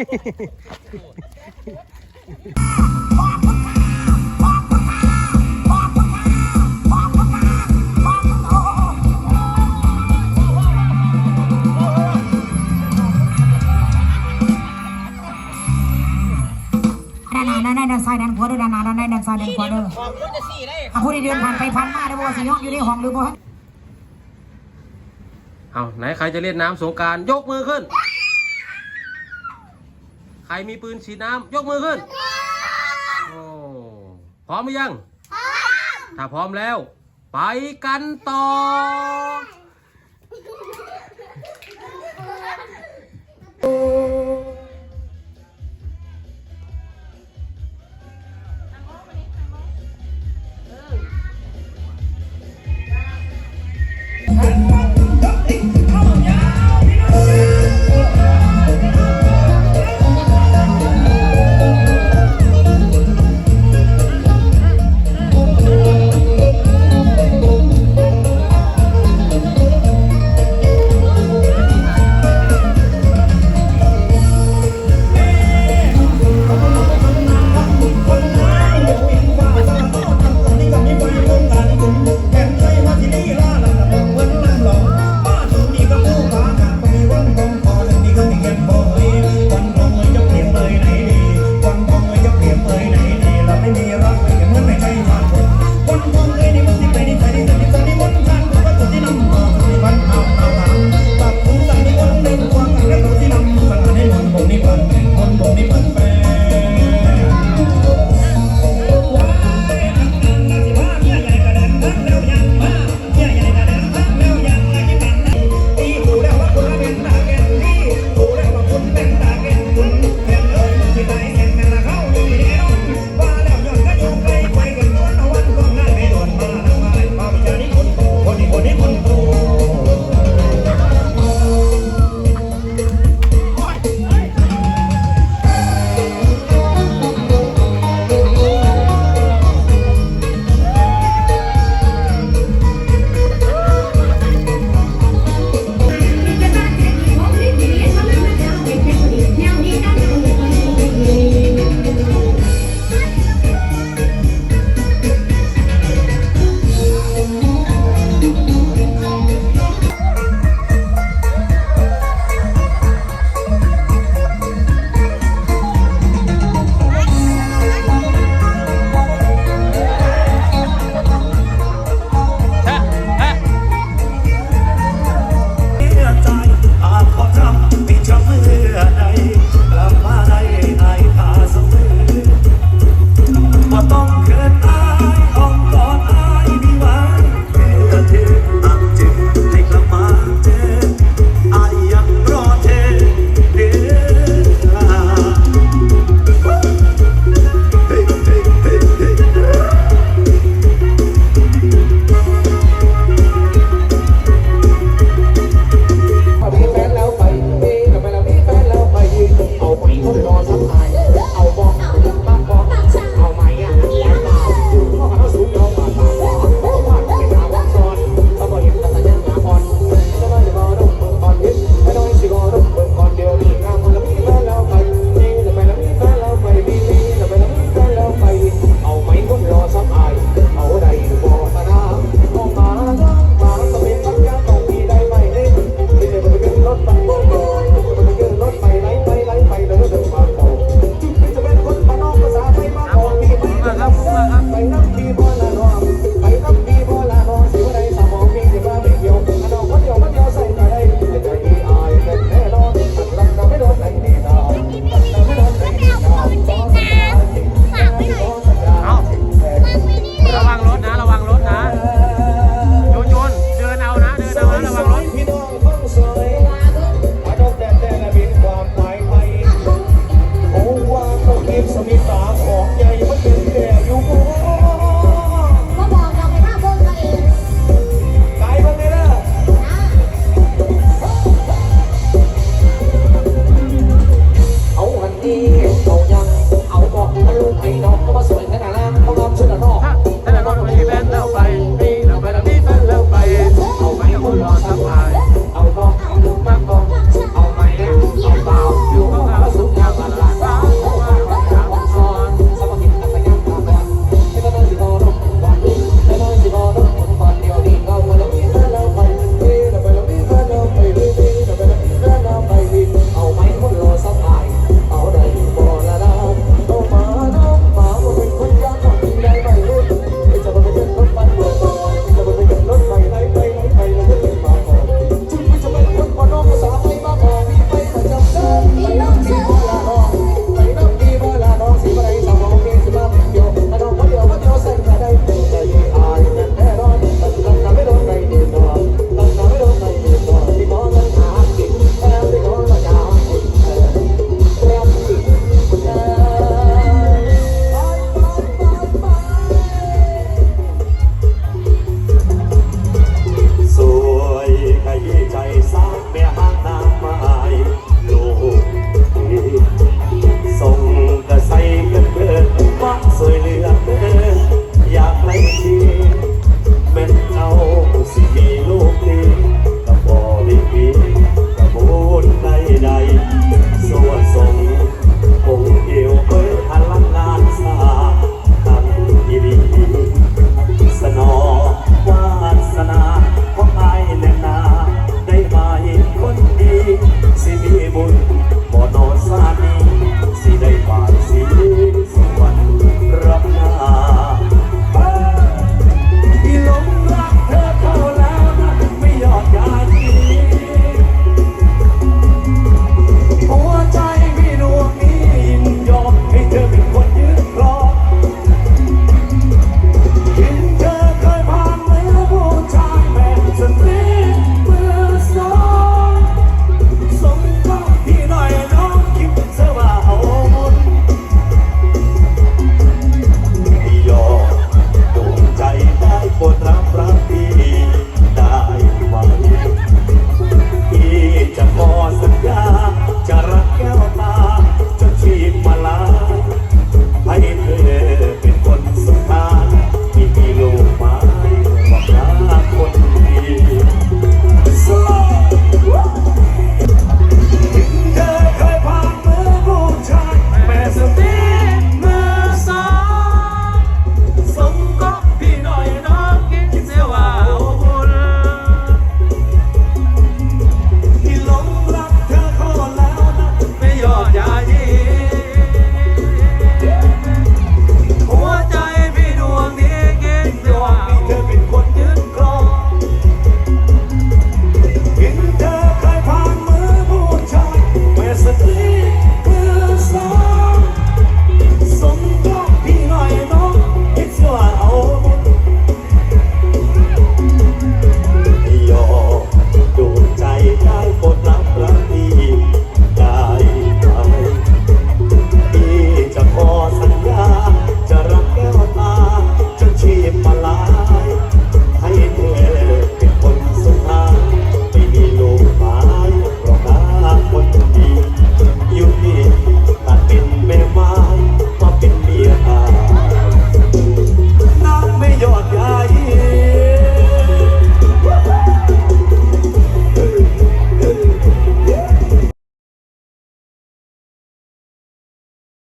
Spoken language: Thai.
ด้านนานนานซ้ายดนขวาเด้อด้านหน้าด้านหนาด้านซ้ายด้านขวาเด้อของมันจะสี่ได้อะผู้เดินผ่านไปผ่านมาเด้อบ่ว่าสิยกอยู่ในห้องหรือบ่ฮเอาไหนใครจะเล่นน้ำสงการยกมือขึ้น ใครมีปืนฉีดน้ำยกมือขึ้น โอ้ พร้อมหรือยัง ถ้าพร้อมแล้ว ไปกันต่อ